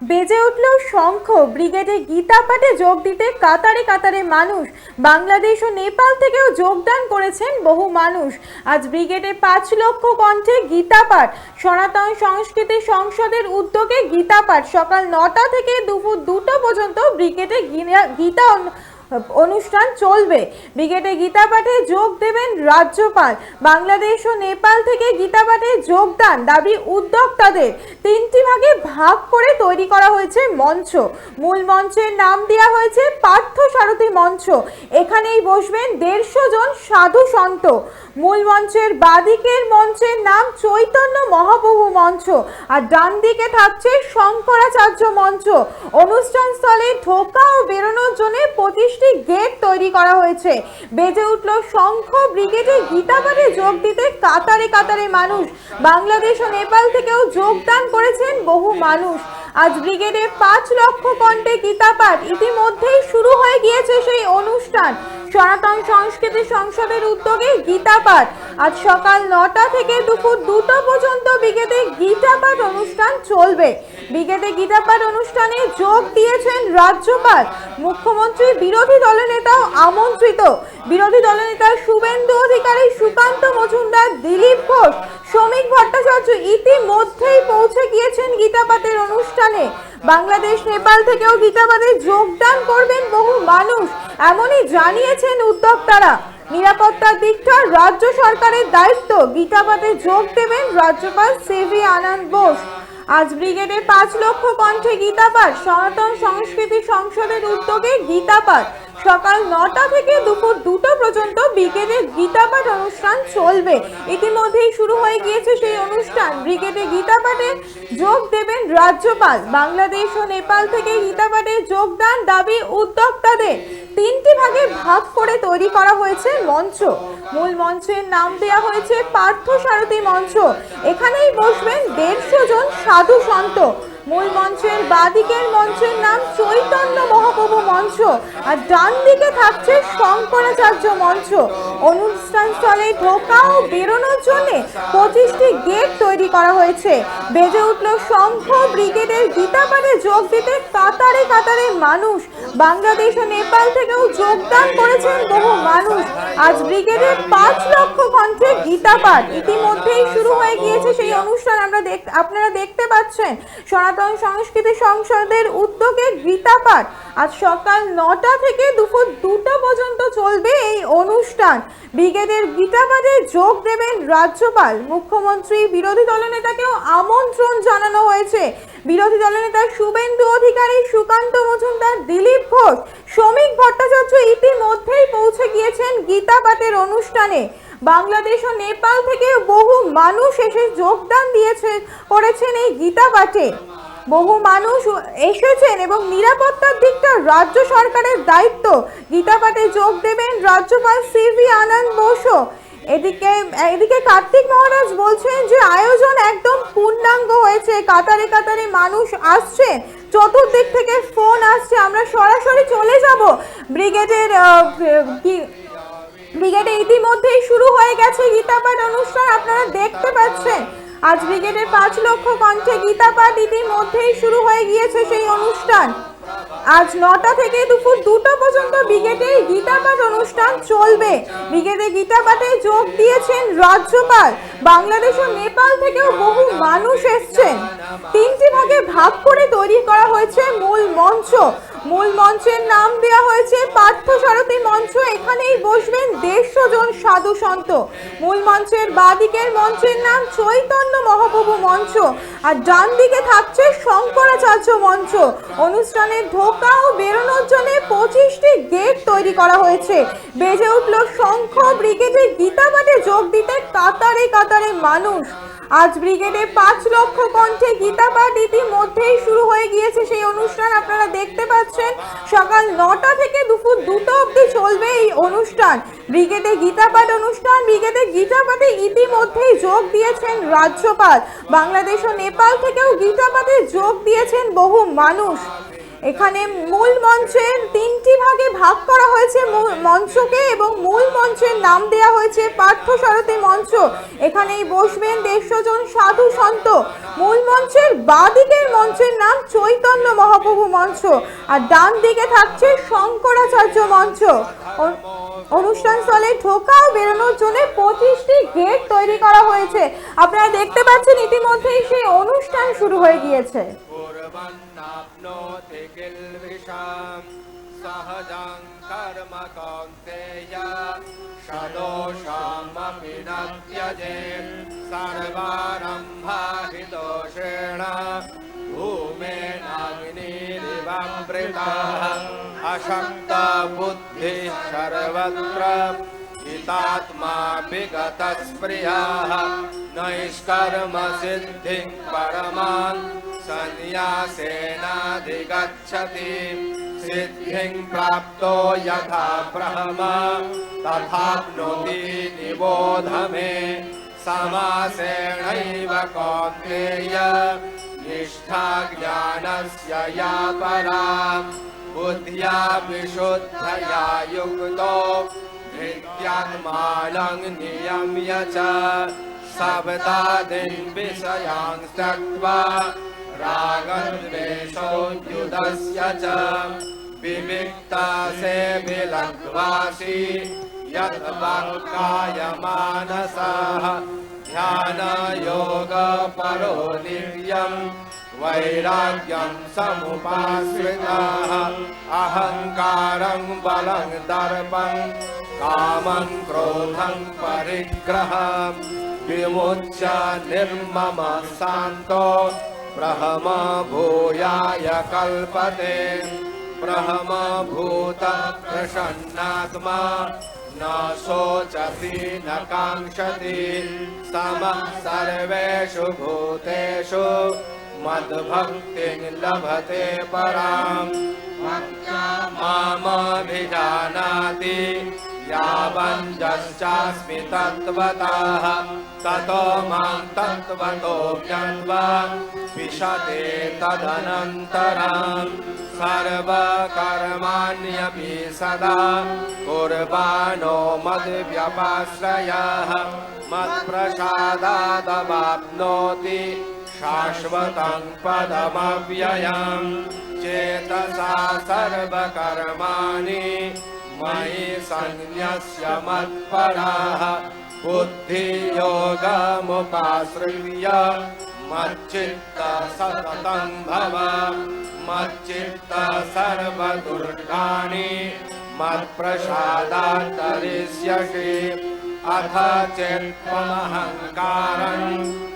বেজে উঠল শঙ্খ। ব্রিগেডে গীতা পাঠে যোগ দিতে কাতারে কাতারে মানুষ। বাংলাদেশ ও নেপাল থেকেও যোগদান করেছেন বহু মানুষ। আজ ব্রিগেডে পাঁচ লক্ষ কণ্ঠে গীতা পাঠ। সনাতন সংস্কৃতি সংসদের উদ্যোগে গীতা পাঠ। সকাল নটা থেকে দুপুর দুটো পর্যন্ত ব্রিগেডে গীতা অনুষ্ঠান চলবে। ব্রিগেডে গীতা পাঠে যোগ দেবেন রাজ্যপাল। বাংলাদেশ ও নেপাল থেকে গীতা পাঠে যোগদান দাবি উদ্যোক্তাদের। তিনটি ভাগে ভাগ করে তৈরি করা হয়েছে মঞ্চ। মূল মঞ্চের নাম দেওয়া হয়েছে পার্থ সারথী মঞ্চ। এখানেই বসবেন দেড়শো জন সাধু সন্ত। মূল মঞ্চের বাদিকের মঞ্চের নাম চৈতন্য মহাপ্রভু মঞ্চ আর ডান দিকে থাকছে শঙ্করাচার্য মঞ্চ। অনুষ্ঠান স্থলে ঢোকা ও বেরোনোর জন্য পঁচিশটি গেট তৈরি করা হয়েছে। বেজে উঠল শঙ্খ ব্রিগেডে গীতাপাঠে যোগ দিতে কাতারে কাতারে মানুষ। বাংলাদেশ ও নেপাল থেকেও যোগদান করেছেন বহু মানুষ। আজ ব্রিগেডে পাঁচ লক্ষ কণ্ঠে গীতাপাঠ ইতিমধ্যেই শুরু হয়ে গিয়েছে সেই অনুষ্ঠান। সনাতন সংস্কৃতি সংসদের উদ্যোগে গীতাপাঠ। আজ সকাল নটা থেকে দুপুর দুটো পর্যন্ত ব্রিগেডে গীতাপাঠ অনুষ্ঠান চলবে। ব্রিগেডে গীতাপাঠ অনুষ্ঠানে যোগ দিয়েছেন রাজ্যপাল, মুখ্যমন্ত্রী, বিরোধী দলনেতাও আমন্ত্রিত। বিরোধী দলনেতা শুভেন্দু অধিকারী, সুকান্ত মজুমদার, দিলীপ ঘোষ, শ্রমিক ভট্টাচার্য ইতিমধ্যেই পৌঁছে গিয়েছেন গীতাপাতের অনুষ্ঠানে। বাংলাদেশ নেপাল থেকেও গীতাপাঠে যোগদান করবেন বহু মানুষ, এমনই জানিয়েছেন উদ্যোক্তারা। নিরাপত্তার দিকটা রাজ্য সরকারের দায়িত্ব। গীতাপাঠে যোগ দেবেন রাজ্যপাল সিভি আনন্দ বোস। আজ ব্রিগেডের পাঁচ লক্ষ কণ্ঠে গীতাপাঠ সনাতন সংস্কৃতি সংসদের উদ্যোগে গীতাপাঠ সকাল নটা থেকে দুপুর দুটো পর্যন্ত ব্রিগেডে গীতাপাঠ অনুষ্ঠান চলবে। ইতিমধ্যেই শুরু হয়ে গিয়েছে সেই অনুষ্ঠান। ব্রিগেডে গীতাপাঠে যোগ দেবেন রাজ্যপাল। বাংলাদেশ ও নেপাল থেকে গীতাপাঠে যোগদান দাবি উদ্যোক্তাদের। তিনটি ভাগে ভাগ করে তৈরি করা হয়েছে মঞ্চ। মূল মঞ্চের নাম দেওয়া হয়েছে পার্থ সারথী মঞ্চ। এখানেই বসবেন দেড়শো জন সাধু সন্ত। মূল মঞ্চের বাদিকের মঞ্চের নাম চৈতন্য মহাপ্রভু মঞ্চ। আর ডান দিকে থাকছে শঙ্করাচার্য মঞ্চ। অনুষ্ঠান স্থলে ঢোকা ও বেরোনোর জন্য পঁচিশটি গেট তৈরি করা হয়েছে। বেজে উঠল শঙ্খ, ব্রিগেডের গীতাপাঠে যোগ দিতে কাতারে কাতারে মানুষ বাংলাদেশ ও নেপাল থেকেও যোগদান করেছেন বহু মানুষ। আজ ব্রিগেডে পাঁচ লক্ষ কণ্ঠে গীতাপাঠ ইতিমধ্যেই শুরু হয়ে গিয়েছে সেই অনুষ্ঠান। আমরা আপনারা দেখতে পাচ্ছেন, সনাতন সংস্কৃতি সংসদের উদ্যোগে গীতাপাঠ আজ সকাল নটা থেকে দুপুর দুটো পর্যন্ত চলবে এই অনুষ্ঠান। ব্রিগেডের গীতাপাঠে যোগ দেবেন রাজ্যপাল। মুখ্যমন্ত্রী, বিরোধী দলনেতাকেও আমন্ত্রণ জানানো হয়েছে। বিরোধী দলনেতা শুভেন্দু অধিকারী, সুকান্ত মজুমদার, দিলীপ ঘোষ, শ্রমিক ভট্টাচার্য ইতিমধ্যেই পৌঁছে গিয়েছেন গীতা পাঠের অনুষ্ঠানে। বাংলাদেশ ও নেপাল থেকে বহু মানুষ এসে যোগদান দিয়েছে, করেছেন এই গীতা পাঠে বহু মানুষ এসেছেন এবং নিরাপত্তার দিকটা রাজ্য সরকারের দায়িত্ব। গীতা পাঠে যোগ দেবেন রাজ্যপাল সিভি আনন্দ বসু। এদিকে এদিকে কার্তিক মহারাজ বলছেন যে আয়োজন একদম পূর্ণাঙ্গ হয়েছে। কাতারে কাতারে মানুষ আসছেন চতুর্দিক থেকে ফোন আসছে। আমরা সরাসরি চলে যাব। ব্রিগেডের কি- ব্রিগেডে ইতিমধ্যেই শুরু হয়ে গেছে গীতাপাঠ অনুষ্ঠান। আপনারা দেখতে পাচ্ছেন, আজ ব্রিগেডের পাঁচ লক্ষ কণ্ঠে গীতাপাঠ ইতিমধ্যেই শুরু হয়ে গিয়েছে সেই অনুষ্ঠান। আজ নটা থেকে দুপুর দুটো পর্যন্ত ব্রিগেডে গীতাপাঠ অনুষ্ঠান চলবে। ব্রিগেডে গীতাপাঠে যোগ দিয়েছেন রাজ্যপাল। বাংলাদেশ ও নেপাল থেকেও বহু মানুষ এসছেন। তিনটি ভাগে ভাগ করে তৈরি করা হয়েছে মূল মঞ্চ। মূল মঞ্চের নাম দেওয়া হয়েছে পার্থ সারথী মঞ্চ। এখানেই বসবেন দেড়শো জন সাধু সন্ত। মূল মঞ্চের বাদিকের মঞ্চের নাম চৈতন্য মহাপ্রভু মঞ্চ। আর ডান দিকে থাকছে শঙ্করাচার্য মঞ্চ। অনুষ্ঠানে ঢোকা ও বেরোনোর জন্য পঁচিশটি গেট তৈরি করা হয়েছে। বেজে উঠল শঙ্খ, ব্রিগেডে গীতাপাঠে যোগ দিতে কাতারে কাতারে মানুষ। আজ ব্রিগেডে পাঁচ লক্ষ কণ্ঠে গীতাপাঠ ইতিমধ্যেই শুরু হয়ে গিয়েছে সেই অনুষ্ঠান। আপনারা দেখতে পাচ্ছেন, সকাল নটা থেকে দুপুর দুটো অবধি চলবে এই অনুষ্ঠান। ব্রিগেডে গীতাপাঠ অনুষ্ঠান, ব্রিগেডে গীতাপাঠে ইতিমধ্যেই যোগ দিয়েছেন রাজ্যপাল। বাংলাদেশ ও নেপাল থেকেও গীতাপাঠে যোগ দিয়েছেন বহু মানুষ। এখানে মূল মঞ্চের তিনটি ভাগে ভাগ করা হয়েছে মঞ্চকে এবং মূল মঞ্চের নাম দেয়া হয়েছে পার্থ সারথী মঞ্চ। এখানেই বসবেন দেড়শো জন সাধু সন্ত। মূল মঞ্চের বাদিকের মঞ্চের নাম চৈতন্য মহাপ্রভু মঞ্চ। আর ডান দিকে থাকছে শঙ্করাচার্য মঞ্চ। অ- অনুষ্ঠান স্থলে ঢোকা ও বেরোনোর জন্য পঁচিশটি গেট তৈরি করা হয়েছে আপনারা দেখতে পাচ্ছেন ইতিমধ্যেই সেই অনুষ্ঠান শুরু হয়ে গিয়েছে कुर्वन्नाप्नोति किल्बिषाम् सहजं कर्म कौन्तेय सदोषामपि न त्यजेत् सर्वारम्भा हि दोषेण भूमेनाग्निरिवमृताः अशक्तबुद्धिः सर्वत्र। हितात्मा विगतस्पृहाः नैष्कर्मसिद्धिं परमान् सन्न्यासेनाधिगच्छति। सिद्धिं प्राप्तो यथा ब्रह्म। तथाप्नोति निबोध मे समासेनैव ज्ञानस्य या परा बुद्ध्या विशुद्धया युक्तो धृत्यात्मानं नियम्य च शब्दादीन् विषयान् त्यक्त्वा रागद्वेषो युधस्य च विविक्ता से विलग्वासि यत् वाक्कायमानसः ध्यानयोगपरो निर्यम् वैराग्यं समुपाश्रिताः। अहङ्कारं बलं दर्पं कामं क्रोधं परिग्रहं। विमुच्य निर्मम शान्तो ब्रह्म भूयाय कल्पते। ब्रह्मभूत प्रसन्नात्मा न शोचति न काङ्क्षति। समः सर्वेषु भूतेषु मद्भक्तिं लभते पराम्। मामभिजानाति यावञ्जश्चास्मि तत्त्वतः। ततो मां तत्त्वतो ज्ञात्वा विशते तदनन्तरम्। सर्वकर्माण्यपि सदा कुर्वाणो मद्व्यपाश्रयः। मत्प्रसादादवाप्नोति शाश्वतं पदमव्ययम्। चेतसा सर्वकर्माणि मयि सन्न्यस्य मत्पराः। बुद्धियोगमुपाश्रित्य मच्चित्त सततं भव। मच्चित्त सर्वदुर्गाणि मत्प्रसादात् तरिष्यसि अथ चेत्त्वमहङ्कारम्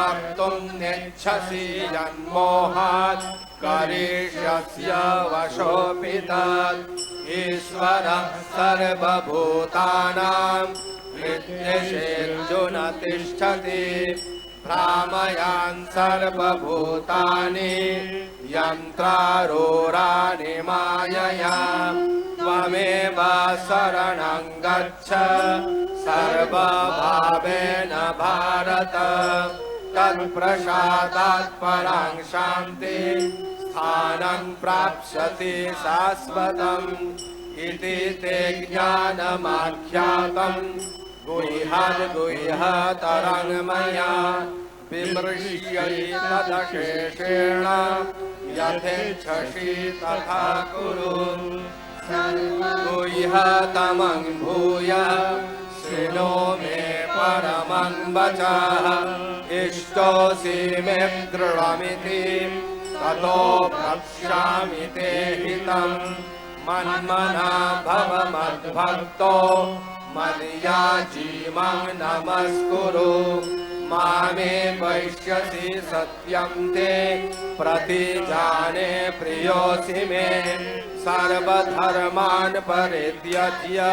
कर्तुं नेच्छसि यन्मोहात् करिष्यस्य वशोऽपि तत् ईश्वरः सर्वभूतानां हृद्यशेर्जुन तिष्ठति भ्रामयान् सर्वभूतानि यन्त्रारूराणि मायया त्वमेव शरणं गच्छ सर्वभावेन भारत तत्प्रसादात् परां शान्ति। स्थानं प्राप्स्यति शाश्वतम् इति ते ज्ञानमाख्यातम्। गुह्याद्गुह्यतरं मया विमृश्यै तदशेषेण यथेच्छसि तथा कुरु। गुह्यतमं भूय शृणो मे परमं वचः इष्टोऽसि मे दृढमिति ततो वक्ष्यामि ते हितम् मन्मना भव मद्भक्तो मद्याजी मां नमस्कुरु। मामे वैश्यसि सत्यं ते प्रतिजाने प्रियोऽसि मे। सर्वधर्मान् परित्यज्य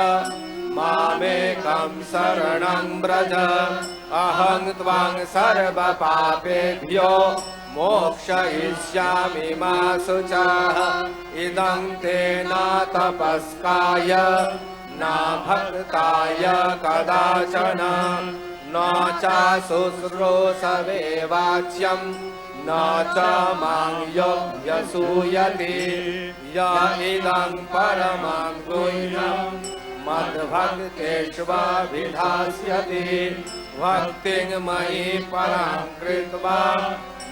मामेकं शरणं व्रज। अहं त्वां सर्वपापेभ्यो मोक्षयिष्यामि मा शुचः। इदं ते न तपस्काय न भक्ताय कदाचन। न च शुश्रूषवे वाच्यं न च मां योग्यसूयते। य इदं परमं गुह्यम् मद्भक्तेष्वभिधास्यति। भक्तिं मयि परां कृत्वा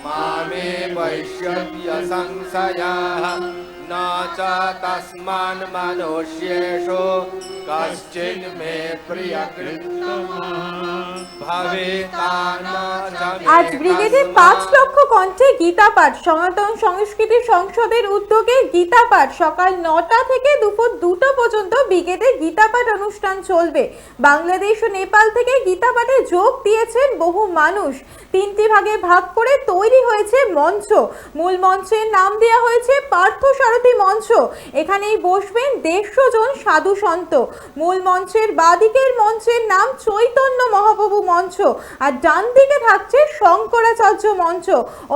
मामे वैश्यत्य संशयः न च तस्मान् मनुष्येषु कश्चिन्मे प्रियकृत्तमा भवेता न च मे আজ ব্রিগেডে कस्मात्। পাঁচ লক্ষ কণ্ঠে গীতা পাঠ সনাতন সংস্কৃতি সংসদের উদ্যোগে গীতা পাঠ সকাল নটা থেকে দুপুর দুটো পর্যন্ত ব্রিগেডে গীতা পাঠ অনুষ্ঠান চলবে বাংলাদেশ ও নেপাল থেকে গীতা পাঠে যোগ দিয়েছেন বহু মানুষ তিনটি ভাগে ভাগ করে তৈরি হয়েছে মঞ্চ মূল মঞ্চের নাম দেওয়া হয়েছে পার্থ সারথী মঞ্চ। এখানেই বসবেন দেড়শো জন সাধু সন্ত। মূল মঞ্চের বাদিকের মঞ্চের নাম চৈতন্য মহাপ্রভু মঞ্চ। আর ডান দিকে থাকছে শঙ্করাচার্য মঞ্চ।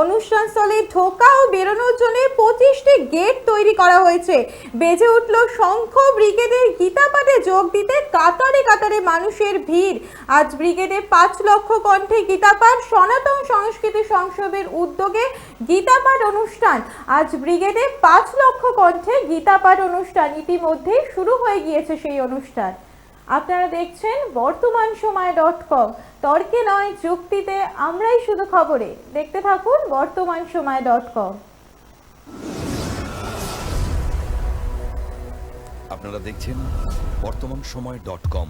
অনুষ্ঠান স্থলে ঢোকা ও বেরোনোর জন্য পঁচিশটি গেট তৈরি করা হয়েছে। বেজে উঠল শঙ্খ ব্রিগেডের গীতা পাঠে যোগ দিতে কাতারে কাতারে মানুষের ভিড়। আজ ব্রিগেডে পাঁচ লক্ষ কণ্ঠে গীতা পাঠ সনাতন সংস্কৃতি সংসদের উদ্যোগে গীতা পাঠ অনুষ্ঠান। আজ ব্রিগেডে পাঁচ লক্ষ কণ্ঠে গীতা পাঠ অনুষ্ঠান ইতিমধ্যে শুরু হয়ে গিয়েছে সেই অনুষ্ঠান। আপনারা দেখছেন বর্তমান সময় ডট কম। তর্কে নয়, যুক্তিতে আমরাই শুধু খবরে। দেখতে থাকুন বর্তমান সময় ডট কম। আপনারা দেখছেন বর্তমান সময় ডট কম।